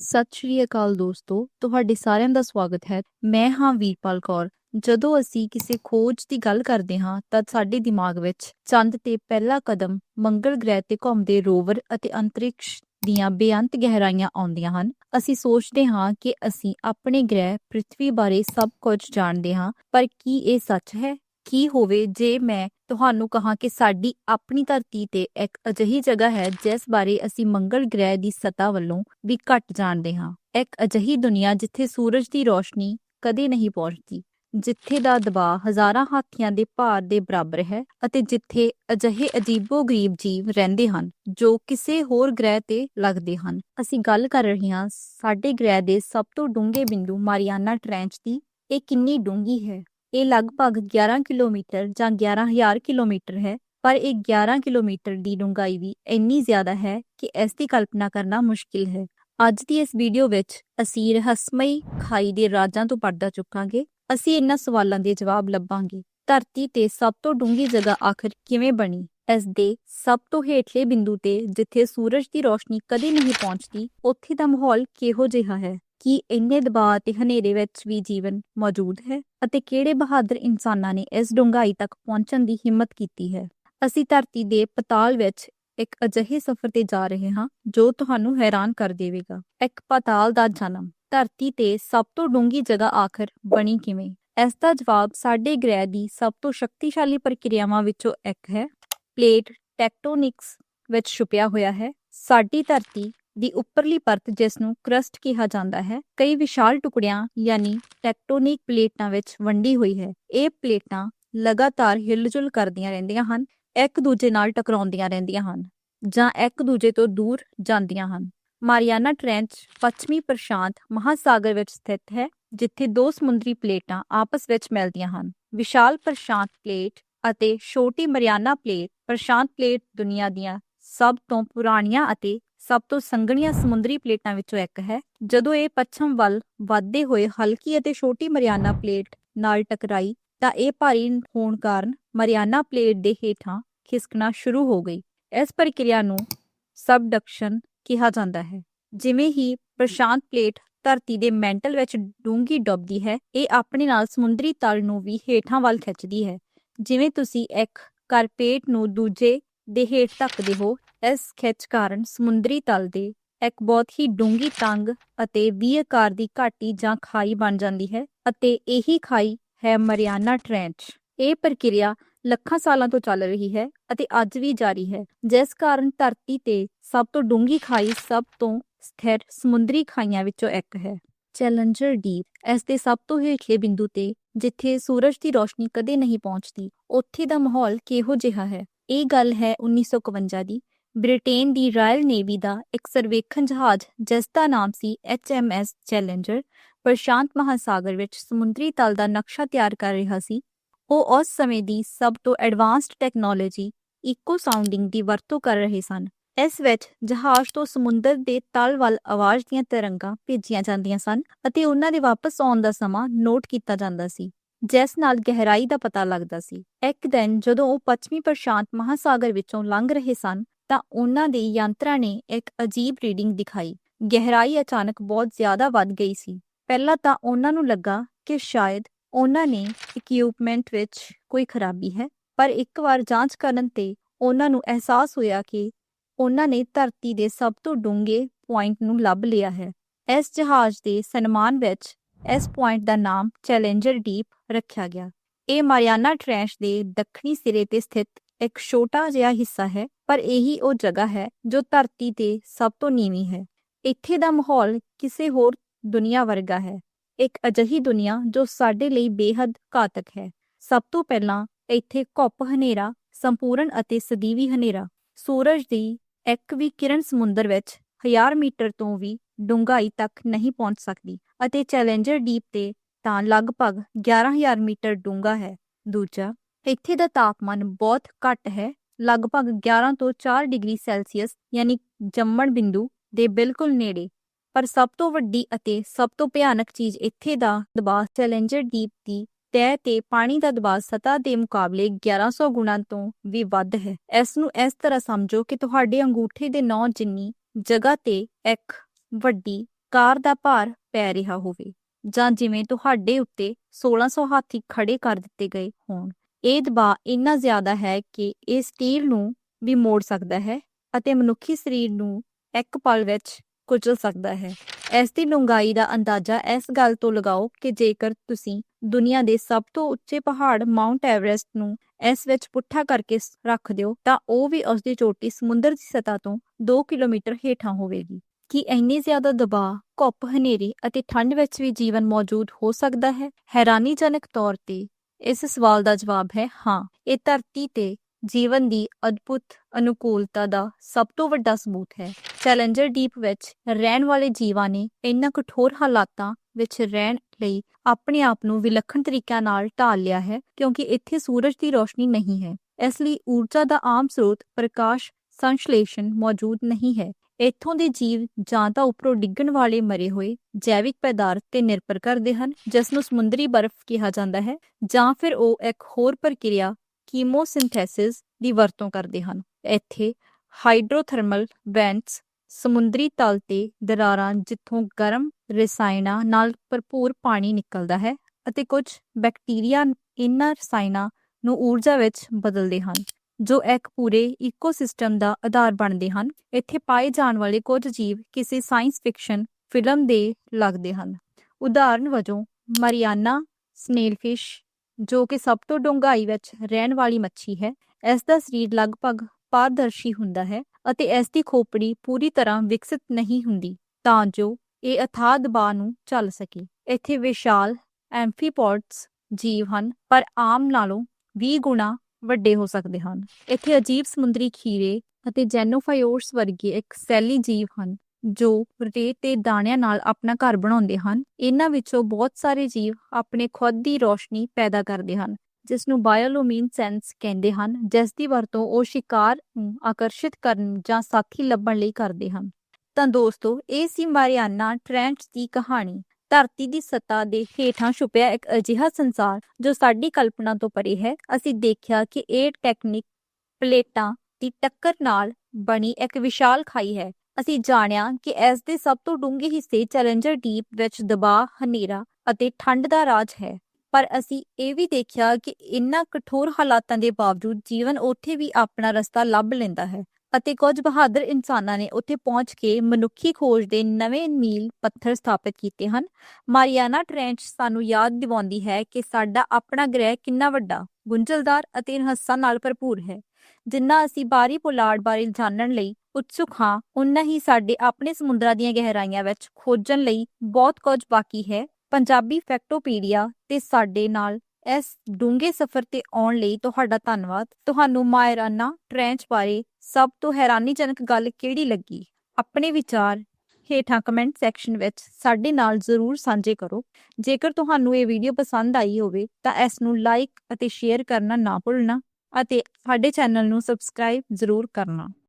ਸਤਿ ਸ਼੍ਰੀ ਅਕਾਲ ਦੋਸਤੋ, ਤੁਹਾਡੇ ਸਾਰਿਆਂ ਦਾ ਸਵਾਗਤ ਹੈ। ਮੈਂ ਹਾਂ ਵੀਰਪਾਲ ਕੌਰ। ਜਦੋਂ ਅਸੀਂ ਕਿਸੇ ਖੋਜ ਦੀ ਗੱਲ ਕਰਦੇ ਹਾਂ, ਤਾਂ ਸਾਡੇ ਦਿਮਾਗ ਵਿੱਚ ਚੰਦ ਤੇ ਪਹਿਲਾ ਕਦਮ ਮੰਗਲ ਗ੍ਰਹਿ ਤੇ ਘੁੰਮਦੇ ਰੋਵਰ ਅਤੇ ਅੰਤਰਿਕਸ਼ ਦੀਆਂ ਬੇਅੰਤ ਗਹਿਰਾਈਆਂ ਆਉਂਦੀਆਂ ਹਨ। ਅਸੀਂ ਸੋਚਦੇ ਹਾਂ ਕਿ ਅਸੀਂ ਆਪਣੇ ਗ੍ਰਹਿ ਪ੍ਰithvi ਬਾਰੇ ਸਭ ਕੁਝ ਜਾਣਦੇ ਹਾਂ, ਪਰ ਕੀ ਇਹ ਸੱਚ ਹੈ? ਕੀ ਹੋਵੇ ਜੇ ਮੈਂ ਤੁਹਾਨੂੰ ਕਹਾਂ ਕਿ ਸਾਡੀ ਆਪਣੀ ਧਰਤੀ ਤੇ ਇੱਕ ਅਜਿਹੀ ਜਗ੍ਹਾ ਹੈ ਜਿਸ ਬਾਰੇ ਅਸੀਂ ਮੰਗਲ ਗ੍ਰਹਿ ਦੀ ਸਤਾ ਵੱਲੋਂ ਵੀ ਘੱਟ ਜਾਣਦੇ ਹਾਂ। ਇੱਕ ਅਜਿਹੀ ਦੁਨੀਆ ਜਿੱਥੇ ਸੂਰਜ ਦੀ ਰੋਸ਼ਨੀ ਕਦੇ ਨਹੀਂ ਪਹੁੰਚਦੀ, ਜਿੱਥੇ ਦਾ ਦਬਾਅ ਹਜ਼ਾਰਾਂ ਹਾਥੀਆਂ ਦੇ ਭਾਰ ਦੇ ਬਰਾਬਰ ਹੈ ਅਤੇ ਜਿੱਥੇ ਅਜਿਹੇ ਅਜੀਬੋ-ਗਰੀਬ ਜੀਵ ਰਹਿੰਦੇ ਹਨ ਜੋ ਕਿਸੇ ਹੋਰ ਗ੍ਰਹਿ ਤੇ ਲੱਗਦੇ ਹਨ। ਅਸੀਂ ਗੱਲ ਕਰ ਰਹੇ ਹਾਂ, ਸਾਡੇ ਗ੍ਰਹਿ ਦੇ ਸਭ ਤੋਂ ਡੂੰਘੇ ਬਿੰਦੂ ਮਾਰੀਆਨਾ ਟ੍ਰੈਂਚ ਦੀ, ਇਹ ਕਿੰਨੀ ਡੂੰਘੀ ਹੈ? ਇਹ ਲਗਭਗ 11 ਕਿਲੋਮੀਟਰ ਜਾਂ 11000 ਕਿਲੋਮੀਟਰ ਹੈ, ਪਰ ਇਹ 11 ਕਿਲੋਮੀਟਰ ਦੀ ਡੂੰਘਾਈ ਵੀ ਇੰਨੀ ਜ਼ਿਆਦਾ ਹੈ ਕਿ ਇਸ ਦੀ ਕਲਪਨਾ ਕਰਨਾ ਮੁਸ਼ਕਿਲ ਹੈ। ਅੱਜ ਦੀ ਇਸ ਵੀਡੀਓ ਵਿੱਚ ਅਸੀਂ ਰਹੱਸਮਈ ਖਾਈ ਦੇ ਰਾਜਾਂ ਤੋਂ ਪਰਦਾ ਚੁੱਕਾਂਗੇ। ਅਸੀਂ ਇਹਨਾਂ ਸਵਾਲਾਂ ਦੇ ਜਵਾਬ ਲੱਭਾਂਗੇ। ਧਰਤੀ ਤੇ ਸਭ ਤੋਂ ਡੂੰਘੀ ਜਗ੍ਹਾ ਆਖਰ ਕਿਵੇਂ ਬਣੀ? ਇਸ ਦੇ ਸਭ ਤੋਂ ਹੇਠਲੇ ਬਿੰਦੂ ਤੇ ਜਿੱਥੇ ਸੂਰਜ ਦੀ ਰੋਸ਼ਨੀ ਕਦੇ ਨਹੀਂ ਪਹੁੰਚਦੀ, ਉੱਥੇ ਦਾ ਮਾਹੌਲ ਕਿਹੋ ਜਿਹਾ ਹੈ? ਕੀ ਇੰਨੇ ਦਬਾਅ ਤੇ ਹਨੇਰੇ ਵਿੱਚ ਵੀ ਜੀਵਨ ਮੌਜੂਦ ਹੈ ਅਤੇ ਕਿਹੜੇ ਬਹਾਦਰ ਇਨਸਾਨਾਂ ਨੇ ਇਸ ਡੂੰਘਾਈ ਤੱਕ ਪਹੁੰਚਣ ਦੀ ਹਿੰਮਤ ਕੀਤੀ ਹੈ? ਅਸੀਂ ਧਰਤੀ ਦੇ ਪਤਾਲ ਵਿੱਚ ਇੱਕ ਅਜਿਹੇ ਸਫ਼ਰ ਤੇ ਜਾ ਰਹੇ ਹਾਂ ਜੋ ਤੁਹਾਨੂੰ ਹੈਰਾਨ ਕਰ ਦੇਵੇਗਾ। ਇੱਕ ਪਤਾਲ ਦਾ ਜਨਮ। ਧਰਤੀ ਤੇ ਸਭ ਤੋਂ ਡੂੰਘੀ ਜਗ੍ਹਾ ਆਖਰ ਬਣੀ ਕਿਵੇਂ? ਇਸ ਦਾ ਜਵਾਬ ਸਾਡੇ ਗ੍ਰਹਿ ਦੀ ਸਭ ਤੋਂ ਸ਼ਕਤੀਸ਼ਾਲੀ ਪ੍ਰਕਿਰਿਆਵਾਂ ਵਿੱਚੋਂ ਇੱਕ ਹੈ। ਪਲੇਟ ਟੈਕਟੋਨਿਕਸ ਵਿੱਚ ਛੁਪਿਆ ਹੋਇਆ ਹੈ। ਸਾਡੀ ਧਰਤੀ ਦੀ ਉੱਪਰਲੀ ਪਰਤ ਜਿਸ ਨੂੰ ਕਰਸਟ ਕਿਹਾ ਜਾਂਦਾ ਹੈ, ਕਈ ਵਿਸ਼ਾਲ ਟੁਕੜਿਆਂ ਯਾਨੀ ਟੈਕਟੋਨਿਕ ਪਲੇਟਾਂ ਵਿੱਚ ਵੰਡੀ ਹੋਈ ਹੈ। ਇਹ ਪਲੇਟਾਂ ਲਗਾਤਾਰ ਹਿਲਜੁਲ ਕਰਦੀਆਂ ਰਹਿੰਦੀਆਂ ਹਨ, ਇੱਕ ਦੂਜੇ ਨਾਲ ਟਕਰਾਉਂਦੀਆਂ ਰਹਿੰਦੀਆਂ ਹਨ ਜਾਂ ਇੱਕ ਦੂਜੇ ਤੋਂ ਦੂਰ ਜਾਂਦੀਆਂ ਹਨ। ਮਾਰੀਆਨਾ ਟ੍ਰੈਂਚ ਪੱਛਮੀ ਪ੍ਰਸ਼ਾਂਤ ਮਹਾਸਾਗਰ ਵਿੱਚ ਸਥਿਤ ਹੈ, ਜਿੱਥੇ ਦੋ ਸਮੁੰਦਰੀ ਪਲੇਟਾਂ ਆਪਸ ਵਿੱਚ ਮਿਲਦੀਆਂ ਹਨ। ਵਿਸ਼ਾਲ ਪ੍ਰਸ਼ਾਂਤ ਪਲੇਟ ਅਤੇ ਛੋਟੀ ਮਾਰੀਆਨਾ ਪਲੇਟ, ਪ੍ਰਸ਼ਾਂਤ ਪਲੇਟ ਦੁਨੀਆ ਦੀਆਂ ਸਭ ਤੋਂ ਪੁਰਾਣੀਆਂ ਅਤੇ ਸਭ ਤੋਂ ਸੰਘਣੀਆਂ ਸਮੁੰਦਰੀ ਪਲੇਟਾਂ ਵਿੱਚੋਂ ਇੱਕ ਹੈ। ਜਦੋਂ ਇਹ ਪੱਛਮ ਵੱਲ ਵਧਦੇ ਹੋਏ ਹਲਕੀ ਅਤੇ ਛੋਟੀ ਮਾਰੀਆਨਾ ਪਲੇਟ ਨਾਲ ਟਕਰਾਈ, ਤਾਂ ਇਹ ਭਾਰੀ ਹੋਣ ਕਾਰਨ ਮਾਰੀਆਨਾ ਪਲੇਟ ਦੇ ਹੇਠਾਂ ਖਿਸਕਣਾ ਸ਼ੁਰੂ ਹੋ ਗਈ। ਇਸ ਪ੍ਰਕਿਰਿਆ ਨੂੰ ਸਬਡਕਸ਼ਨ ਕਿਹਾ ਜਾਂਦਾ ਹੈ। ਜਿਵੇਂ ਹੀ ਪ੍ਰਸ਼ਾਂਤ ਪਲੇਟ ਧਰਤੀ ਦੇ ਮੈਂਟਲ ਵਿੱਚ ਡੂੰਘੀ ਡੁੱਬਦੀ ਹੈ, ਇਹ ਆਪਣੇ ਨਾਲ ਸਮੁੰਦਰੀ ਤਲ ਨੂੰ ਵੀ ਹੇਠਾਂ ਵੱਲ ਖਿੱਚਦੀ ਹੈ। ਜਿਵੇਂ ਤੁਸੀਂ ਇੱਕ ਕਾਰਪੇਟ ਨੂੰ ਦੂਜੇ ਦੇ ਹੇਠ ਧੱਕਦੇ ਹੋ ਇਸ ਖਿੱਚ ਕਾਰਨ ਸਮੁੰਦਰੀ ਤਲ ਦੇ ਇੱਕ ਬਹੁਤ ਹੀ ਡੂੰਘੀ ਤੰਗ ਅਤੇ ਵੀ ਆਕਾਰ ਦੀ ਘਾਟੀ ਜਾਂ ਖਾਈ ਬਣ ਜਾਂਦੀ ਹੈ ਅਤੇ ਇਹੀ ਖਾਈ ਹੈ ਮਰੀਆਨਾ ਟ੍ਰੈਂਚ। ਇਹ ਪ੍ਰਕਿਰਿਆ ਲੱਖਾਂ ਸਾਲਾਂ ਤੋਂ ਚੱਲ ਰਹੀ ਹੈ ਅਤੇ ਅੱਜ ਵੀ ਜਾਰੀ ਹੈ, ਜਿਸ ਕਾਰਨ ਧਰਤੀ ਤੇ ਸਭ ਤੋਂ ਡੂੰਘੀ ਖਾਈ ਸਭ ਤੋਂ ਸਥਿਰ ਸਮੁੰਦਰੀ ਖਾਈਆਂ ਵਿੱਚੋਂ ਇੱਕ ਹੈ। ਚੈਲੰਜਰ ਡੀਪ, ਇਸ ਦੇ ਸਭ ਤੋਂ ਹੇਠਲੇ ਬਿੰਦੂ ਤੇ, ਜਿੱਥੇ ਸੂਰਜ ਦੀ ਰੋਸ਼ਨੀ ਕਦੇ ਨਹੀਂ ਪਹੁੰਚਦੀ, ਉੱਥੇ ਦਾ ਮਾਹੌਲ ਕਿਹੋ ਜਿਹਾ ਹੈ? ਇਹ ਗੱਲ ਹੈ 1951 ਦੀ ਬ੍ਰਿਟੇਨ ਦੀ ਰਾਇਲ ਨੇਵੀ ਦਾ ਇੱਕ ਸਰਵੇਖਣ ਜਹਾਜ਼, ਜਿਸ ਦਾ ਨਾਮ ਸੀ HMS ਚੈਲੰਜਰ, ਪ੍ਰਸ਼ਾਂਤ ਮਹਾਸਾਗਰ ਵਿੱਚ ਸਮੁੰਦਰੀ ਤਲ ਦਾ ਨਕਸ਼ਾ ਤਿਆਰ ਕਰ ਰਿਹਾ ਸੀ। ਉਹ ਉਸ ਸਮੇਂ ਦੀ ਸਭ ਤੋਂ ਐਡਵਾਂਸਡ ਟੈਕਨੋਲੋਜੀ ਇਕੋ ਸਾਊਂਡਿੰਗ ਦੀ ਵਰਤੋਂ ਕਰ ਰਹੇ ਸਨ। ਇਸ ਵਿੱਚ ਜਹਾਜ਼ ਤੋਂ ਸਮੁੰਦਰ ਦੇ ਤਲ ਵੱਲ ਆਵਾਜ਼ ਦੀਆਂ ਤਰੰਗਾਂ ਭੇਜੀਆਂ ਜਾਂਦੀਆਂ ਸਨ ਅਤੇ ਉਹਨਾਂ ਦੇ ਵਾਪਸ ਆਉਣ ਦਾ ਸਮਾਂ ਨੋਟ ਕੀਤਾ ਜਾਂਦਾ ਸੀ, ਜਿਸ ਨਾਲ ਗਹਿਰਾਈ ਦਾ ਪਤਾ ਲੱਗਦਾ ਸੀ। ਇੱਕ ਦਿਨ ਜਦੋਂ ਉਹ ਪੱਛਮੀ ਪ੍ਰਸ਼ਾਂਤ ਮਹਾਸਾਗਰ ਵਿੱਚੋਂ ਲੰਘ ਰਹੇ ਸਨ ਤਾਂ ਉਹਨਾਂ ਦੇ ਯੰਤਰਾਂ ਨੇ ਇੱਕ ਅਜੀਬ ਰੀਡਿੰਗ ਦਿਖਾਈ। ਗਹਿਰਾਈ ਅਚਾਨਕ ਬਹੁਤ ਜ਼ਿਆਦਾ ਵੱਧ ਗਈ ਸੀ। ਪਹਿਲਾਂ ਤਾਂ ਉਹਨਾਂ ਨੂੰ ਲੱਗਾ ਕਿ ਸ਼ਾਇਦ ਉਹਨਾਂ ਨੇ ਇਕਵਿਪਮੈਂਟ ਵਿੱਚ ਕੋਈ ਖਰਾਬੀ ਹੈ, ਪਰ ਇੱਕ ਵਾਰ ਜਾਂਚ ਕਰਨ ਤੇ ਉਹਨਾਂ ਨੂੰ ਅਹਿਸਾਸ ਹੋਇਆ ਕਿ ਉਹਨਾਂ ਨੇ ਧਰਤੀ ਦੇ ਸਭ ਤੋਂ ਡੂੰਘੇ ਪੁਆਇੰਟ ਨੂੰ ਲੱਭ ਲਿਆ ਹੈ। ਇਸ ਜਹਾਜ਼ ਦੇ ਸਨਮਾਨ ਵਿੱਚ ਇਸ ਪੁਆਇੰਟ ਦਾ ਨਾਮ ਚੈਲੰਜਰ ਡੀਪ ਰੱਖਿਆ ਗਿਆ। ਇਹ ਮਾਰਿਆਨਾ ਟ੍ਰੈਂਚ ਦੇ ਦੱਖਣੀ ਸਿਰੇ ਤੇ ਸਥਿਤ ਇੱਕ ਛੋਟਾ ਜਿਹਾ ਹਿੱਸਾ ਹੈ, ਪਰ ਇਹੀ ਉਹ ਜਗ੍ਹਾ ਹੈ ਜੋ ਧਰਤੀ ਤੇ ਸਭ ਤੋਂ ਨੀਵੀਂ ਹੈ। ਇੱਥੇ ਦਾ ਮਾਹੌਲ ਕਿਸੇ ਹੋਰ ਦੁਨੀਆ ਵਰਗਾ ਹੈ। ਇੱਕ ਅਜਿਹੀ ਦੁਨੀਆ ਜੋ ਸਾਡੇ ਲਈ ਬੇਹੱਦ ਘਾਤਕ ਹੈ। ਸਭ ਤੋਂ ਪਹਿਲਾਂ ਇੱਥੇ ਘੁੱਪ ਹਨੇਰਾ, ਸੰਪੂਰਨ ਅਤੇ ਸਦੀਵੀ ਹਨੇਰਾ। ਸੂਰਜ ਦੀ ਇੱਕ ਵੀ ਕਿਰਨ ਸਮੁੰਦਰ ਵਿੱਚ 1000 ਮੀਟਰ ਤੋਂ ਵੀ ਡੂੰਘਾਈ ਤੱਕ ਨਹੀਂ ਪਹੁੰਚ ਸਕਦੀ ਅਤੇ ਚੈਲੰਜਰ ਡੀਪ ਤੇ ਤਾਂ ਲਗਭਗ 11000 ਮੀਟਰ ਡੂੰਘਾ ਹੈ। ਦੂਜਾ ਇੱਥੇ ਦਾ ਤਾਪਮਾਨ ਬਹੁਤ ਘੱਟ ਹੈ, ਲਗਭਗ 11 ਤੋਂ 4 ਡਿਗਰੀ ਸੈਲਸੀਅਸ, ਯਾਨੀ ਜੰਮਣ ਬਿੰਦੂ ਦੇ ਬਿਲਕੁਲ ਨੇੜੇ। ਪਰ ਸਭ ਤੋਂ ਵੱਡੀ ਅਤੇ ਸਭ ਤੋਂ ਭਿਆਨਕ ਚੀਜ਼ ਇੱਥੇ ਦਾ ਦਬਾਅ ਚੈਲੰਜਰ ਡੀਪ ਦੀ ਤਹਿ ਤੇ ਪਾਣੀ ਦਾ ਦਬਾਅ ਸਤ੍ਹਾ ਦੇ ਮੁਕਾਬਲੇ 1100 ਗੁਣਾ ਤੋਂ ਵੀ ਵੱਧ ਹੈ। ਇਸ ਨੂੰ ਇਸ ਤਰ੍ਹਾਂ ਸਮਝੋ ਕਿ ਤੁਹਾਡੇ ਅੰਗੂਠੇ ਦੇ ਨੌ ਜਿੰਨੀ ਜਗ੍ਹਾ ਤੇ ਇੱਕ ਵੱਡੀ ਕਾਰ ਦਾ ਭਾਰ ਪੈ ਰਿਹਾ ਹੋਵੇ, ਜਾਂ ਜਿਵੇਂ ਤੁਹਾਡੇ ਉੱਤੇ 1600 ਹਾਥੀ ਖੜੇ ਕਰ ਦਿੱਤੇ ਗਏ ਹੋਣ। ਇਹ ਦਬਾਅ ਇੰਨਾ ਜ਼ਿਆਦਾ ਹੈ ਕਿ ਇਹ ਸਟੀਲ ਨੂੰ ਵੀ ਮੋੜ ਸਕਦਾ ਹੈ ਅਤੇ ਮਨੁੱਖੀ ਸਰੀਰ ਨੂੰ ਇੱਕ ਪਲ ਵਿੱਚ ਕੁਚਲ ਸਕਦਾ ਹੈ। ਇਸ ਦੀ ਡੂੰਘਾਈ ਦਾ ਅੰਦਾਜ਼ਾ ਇਸ ਗੱਲ ਤੋਂ ਲਗਾਓ ਕਿ ਜੇਕਰ ਤੁਸੀਂ ਦੁਨੀਆ ਦੇ ਸਭ ਤੋਂ ਉੱਚੇ ਪਹਾੜ ਮਾਉਂਟ ਐਵਰੈਸਟ ਨੂੰ ਇਸ ਵਿੱਚ ਪੁੱਠਾ ਕਰਕੇ ਰੱਖ ਦਿਓ, ਤਾਂ ਉਹ ਵੀ ਉਸ ਦੀ ਚੋਟੀ ਸਮੁੰਦਰ ਦੀ ਸਤਹ ਤੋਂ 2 ਕਿਲੋਮੀਟਰ ਹੇਠਾਂ ਹੋਵੇਗੀ। ਕਿ ਇੰਨੀ ਜ਼ਿਆਦਾ ਦਬਾਅ, ਘੁੱਪ, ਹਨੇਰੀ ਅਤੇ ਠੰਡ ਵਿੱਚ ਵੀ ਜੀਵਨ ਮੌਜੂਦ ਹੋ ਸਕਦਾ ਹੈ? ਹੈਰਾਨੀਜਨਕ ਤੌਰ ਤੇ ਇਸ ਸਵਾਲ ਦਾ ਜਵਾਬ ਹੈ ਹਾਂ। ਇਹ ਧਰਤੀ ਤੇ ਜੀਵਨ ਦੀ ਅਦਭੁਤ ਅਨੁਕੂਲਤਾ ਦਾ ਸਭ ਤੋਂ ਵੱਡਾ ਸਬੂਤ ਹੈ। ਚੈਲੰਜਰ ਡੀਪ ਵਿੱਚ ਰਹਿਣ ਵਾਲੇ ਜੀਵਾਂ ਨੇ ਇੰਨਾ ਕਠੋਰ ਹਾਲਾਤਾਂ ਵਿੱਚ ਰਹਿਣ ਲਈ ਆਪਣੇ ਆਪ ਨੂੰ ਵਿਲੱਖਣ ਤਰੀਕਿਆਂ ਨਾਲ ਢਾਲ ਲਿਆ ਹੈ ਕਿਉਂਕਿ ਇੱਥੇ ਸੂਰਜ ਦੀ ਰੋਸ਼ਨੀ ਨਹੀਂ ਹੈ। ਇਸ ਲਈ ਊਰਜਾ ਦਾ ਆਮ ਸਰੋਤ ਪ੍ਰਕਾਸ਼ ਸੰਸ਼ਲੇਸ਼ਣ ਮੌਜੂਦ ਨਹੀਂ ਹੈ। ਇੱਥੋਂ ਦੇ ਜੀਵ ਜਾਂ ਤਾਂ ਉੱਪਰੋਂ ਡਿੱਗਣ ਵਾਲੇ ਮਰੇ ਹੋਏ ਜੈਵਿਕ ਪਦਾਰਥ ਤੇ ਨਿਰਭਰ ਕਰਦੇ ਹਨ, ਜਿਸ ਨੂੰ ਸਮੁੰਦਰੀ ਬਰਫ਼ ਕਿਹਾ ਜਾਂਦਾ ਹੈ, ਜਾਂ ਫਿਰ ਉਹ ਇੱਕ ਹੋਰ ਪ੍ਰਕਿਰਿਆ, ਕੀਮੋਸਿੰਥੈਸਿਸ, ਦੀ ਵਰਤੋਂ ਕਰਦੇ ਹਨ। ਇੱਥੇ ਹਾਈਡਰੋਥਰਮਲ ਵੈਂਟਸ ਸਮੁੰਦਰੀ ਤਲ ਤੇ ਦਰਾਰਾਂ ਜਿੱਥੋਂ ਗਰਮ ਰਸਾਇਣਾਂ ਨਾਲ ਭਰਪੂਰ ਪਾਣੀ ਨਿਕਲਦਾ ਹੈ ਅਤੇ ਕੁਝ ਬੈਕਟੀਰੀਆ ਇਨ੍ਹਾਂ ਰਸਾਇਣਾਂ ਨੂੰ ਊਰਜਾ ਵਿੱਚ ਬਦਲਦੇ ਹਨ। ਜੋ ਇੱਕ ਪੂਰੇ ਇਕੋਸਿਸਟਮ ਦਾ ਆਧਾਰ ਬਣਦੇ ਹਨ, ਇੱਥੇ ਪਾਏ ਜਾਣ ਵਾਲੇ ਕੁਝ ਜੀਵ ਕਿਸੇ ਸਾਇੰਸ ਫਿਕਸ਼ਨ ਫਿਲਮ ਦੇ ਲੱਗਦੇ ਹਨ। ਉਦਾਹਰਨ ਵਜੋਂ ਮਰੀਆਨਾ ਸਨੇਲਫਿਸ਼, ਜੋ ਕਿ ਸਭ ਤੋਂ ਡੂੰਘਾਈ ਵਿੱਚ ਰਹਿਣ ਵਾਲੀ ਮੱਛੀ ਹੈ ਇਸ ਦਾ ਸਰੀਰ ਲਗਭਗ ਪਾਰਦਰਸ਼ੀ ਹੁੰਦਾ ਹੈ ਅਤੇ ਇਸ ਦੀ ਖੋਪੜੀ ਪੂਰੀ ਤਰ੍ਹਾਂ ਵਿਕਸਿਤ ਨਹੀਂ ਹੁੰਦੀ, ਤਾਂ ਜੋ ਇਹ ਅਥਾਹ ਦਬਾਅ ਨੂੰ ਚੱਲ ਸਕੇ। ਇੱਥੇ ਵਿਸ਼ਾਲ ਐਂਫੀਪੋਡਸ ਜੀਵ ਹਨ, ਪਰ ਆਮ ਨਾਲੋਂ 20 ਗੁਣਾ ਵੱਡੇ ਹੋ ਸਕਦੇ ਹਨ। ਇੱਥੇ ਅਜੀਬ ਸਮੁੰਦਰੀ ਖੀਰੇ ਅਤੇ ਜੈਨੋਫਾਇਓਰਸ ਵਰਗੇ ਇੱਕ ਸੈਲੀ ਜੀਵ ਹਨ, ਜੋ ਰੇਤ ਤੇ ਦਾਣਿਆਂ ਨਾਲ ਆਪਣਾ ਘਰ ਬਣਾਉਂਦੇ ਹਨ। ਇਹਨਾਂ ਵਿੱਚੋਂ ਬਹੁਤ ਸਾਰੇ ਜੀਵ ਆਪਣੇ ਖੁਦ ਦੀ ਰੋਸ਼ਨੀ ਪੈਦਾ ਕਰਦੇ ਹਨ ਜਿਸ ਨੂੰ ਬਾਇਓਲੂਮਿਨਸੈਂਸ ਕਹਿੰਦੇ ਹਨ ਜਿਸ ਦੀ ਵਰਤੋਂ ਉਹ ਸ਼ਿਕਾਰ ਨੂੰ ਆਕਰਸ਼ਿਤ ਕਰਨ ਜਾਂ ਸਾਥੀ ਲੱਭਣ ਲਈ ਕਰਦੇ ਹਨ। ਤਾਂ ਦੋਸਤੋ, ਇਹ ਸੀ ਮਾਰੀਆਨਾ ਟ੍ਰੈਂਚ ਦੀ ਕਹਾਣੀ। ਧਰਤੀ ਦੀ ਸਤ੍ਹਾ ਦੇ ਹੇਠਾਂ ਛੁਪਿਆ ਇੱਕ ਅਜਿਹਾ ਸੰਸਾਰ ਜੋ ਸਾਡੀ ਕਲਪਨਾ ਤੋਂ ਪਰੇ ਹੈ। ਅਸੀਂ ਦੇਖਿਆ ਕਿ ਇਹ ਟੈਕਨਿਕ ਪਲੇਟਾਂ ਦੀ ਟੱਕਰ ਨਾਲ ਬਣੀ ਇੱਕ ਵਿਸ਼ਾਲ ਖਾਈ ਹੈ। ਅਸੀਂ ਜਾਣਿਆ ਕਿ ਇਸ ਦੇ ਸਭ ਤੋਂ ਡੂੰਘੇ ਹਿੱਸੇ ਚੈਲੰਜਰ ਡੀਪ ਵਿੱਚ ਦਬਾਅ, ਹਨੇਰਾ ਅਤੇ ਠੰਡ ਦਾ ਰਾਜ ਹੈ। ਪਰ ਅਸੀਂ ਇਹ ਵੀ ਦੇਖਿਆ ਕਿ ਇਨ੍ਹਾਂ ਕਠੋਰ ਹਾਲਾਤਾਂ ਦੇ ਬਾਵਜੂਦ ਜੀਵਨ ਉੱਥੇ ਵੀ ਆਪਣਾ ਰਸਤਾ ਲੱਭ ਲੈਂਦਾ ਹੈ। ਅਤੇ ਕੁਝ ਬਹਾਦਰ ਇਨਸਾਨਾਂ ਨੇ ਉੱਥੇ ਪਹੁੰਚ ਕੇ ਮਨੁੱਖੀ ਖੋਜ ਦੇ ਨਵੇਂ ਮੀਲ ਪੱਥਰ ਸਥਾਪਿਤ ਕੀਤੇ ਹਨ। ਮਾਰੀਆਨਾ ਟ੍ਰੈਂਚ ਸਾਨੂੰ ਯਾਦ ਦਿਵਾਉਂਦੀ ਹੈ ਕਿ ਸਾਡਾ ਆਪਣਾ ਗ੍ਰਹਿ ਕਿੰਨਾ ਵੱਡਾ, ਗੁੰਝਲਦਾਰ ਅਤੇ ਰਹੱਸਾਂ ਨਾਲ ਭਰਪੂਰ ਹੈ, ਜਿੰਨਾ ਅਸੀਂ ਬਾਰੀ ਪੁਲਾੜ ਬਾਰੇ ਜਾਣਨ ਲਈ ਉਤਸੁਕ ਹਾਂ ਉਨਾ ਹੀ ਸਾਡੇ ਆਪਣੇ ਸਮੁੰਦਰਾਂ ਦੀਆਂ ਗਹਿਰਾਈਆਂ ਵਿੱਚ ਖੋਜਣ ਲਈ ਬਹੁਤ ਕੁਝ ਬਾਕੀ ਹੈ। ਪੰਜਾਬੀ ਫੈਕਟੋਪੀਡੀਆ ਤੇ ਸਾਡੇ ਨਾਲ ਇਸ ਡੂੰਘੇ ਸਫ਼ਰ ਤੇ ਆਉਣ ਲਈ ਤੁਹਾਡਾ ਧੰਨਵਾਦ। ਤੁਹਾਨੂੰ ਮਾਇਰਾਨਾ ਟ੍ਰੈਂਚ ਬਾਰੇ ਸਭ ਤੋਂ ਹੈਰਾਨੀਜਨਕ ਗੱਲ ਕਿਹੜੀ ਲੱਗੀ? ਆਪਣੇ ਵਿਚਾਰ ਹੇਠਾਂ ਕਮੈਂਟ ਸੈਕਸ਼ਨ ਵਿੱਚ ਸਾਡੇ ਨਾਲ ਜ਼ਰੂਰ ਸਾਂਝੇ ਕਰੋ। ਜੇਕਰ ਤੁਹਾਨੂੰ ਇਹ ਵੀਡੀਓ ਪਸੰਦ ਆਈ ਹੋਵੇ ਤਾਂ ਇਸ ਨੂੰ ਲਾਈਕ ਅਤੇ ਸ਼ੇਅਰ ਕਰਨਾ ਨਾ ਭੁੱਲਣਾ ਅਤੇ ਸਾਡੇ ਚੈਨਲ ਨੂੰ ਸਬਸਕ੍ਰਾਈਬ ਜ਼ਰੂਰ ਕਰਨਾ।